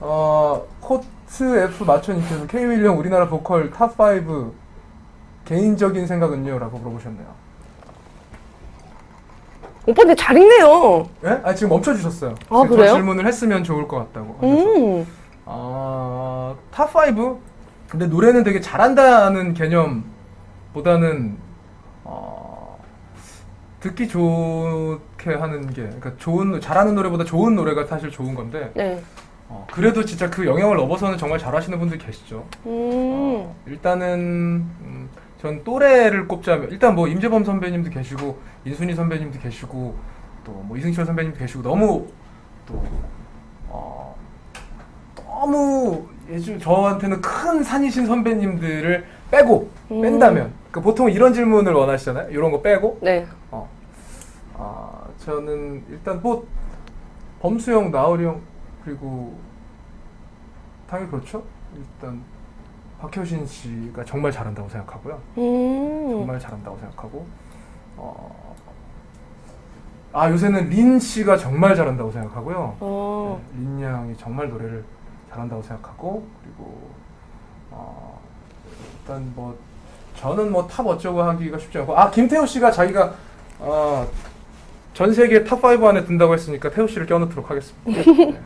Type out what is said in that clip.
어, 코트 F 마천님께서 K 윌리엄 우리나라 보컬 탑5 개인적인 생각은요?라고 물어보셨네요. 오빠 근데 잘 읽네요. 예? 아 지금 멈춰 주셨어요. 아, 그래요? 질문을 했으면 좋을 것 같다고. 하셔서. 음. 아, 탑 5? 근데 노래는 되게 잘한다는 개념보다는 어, 듣기 좋게 하는 게 그러니까 좋은 잘하는 노래보다 좋은 노래가 사실 좋은 건데 네. 어, 그래도 진짜 그 영역을 넘어서는 정말 잘하시는 분들이 계시죠. 음. 어, 일단은 음, 전 또래를 꼽자면 일단 뭐 임재범 선배님도 계시고 인순이 선배님도 계시고 또 뭐 이승철 선배님도 계시고 너무 또 어, 너무 예전 저한테는 큰 산이신 선배님들을 빼고 음. 뺀다면 그 보통 이런 질문을 원하시잖아요. 이런 거 빼고 네. 어. 아, 저는 일단 뭐 범수형, 나으령 그리고 당연히 그렇죠. 일단 박효신 씨가 정말 잘한다고 생각하고요. 음. 정말 잘한다고 생각하고 어. 아 요새는 린 씨가 정말 잘한다고 생각하고요. 어. 네, 린 양이 정말 노래를 잘한다고 생각하고 그리고 어, 일단 뭐 저는 뭐 탑 어쩌고 하기가 쉽지 않고 아 김태호 씨가 자기가 어, 전 세계 탑5 안에 든다고 했으니까 태호 씨를 껴넣도록 하겠습니다. 네.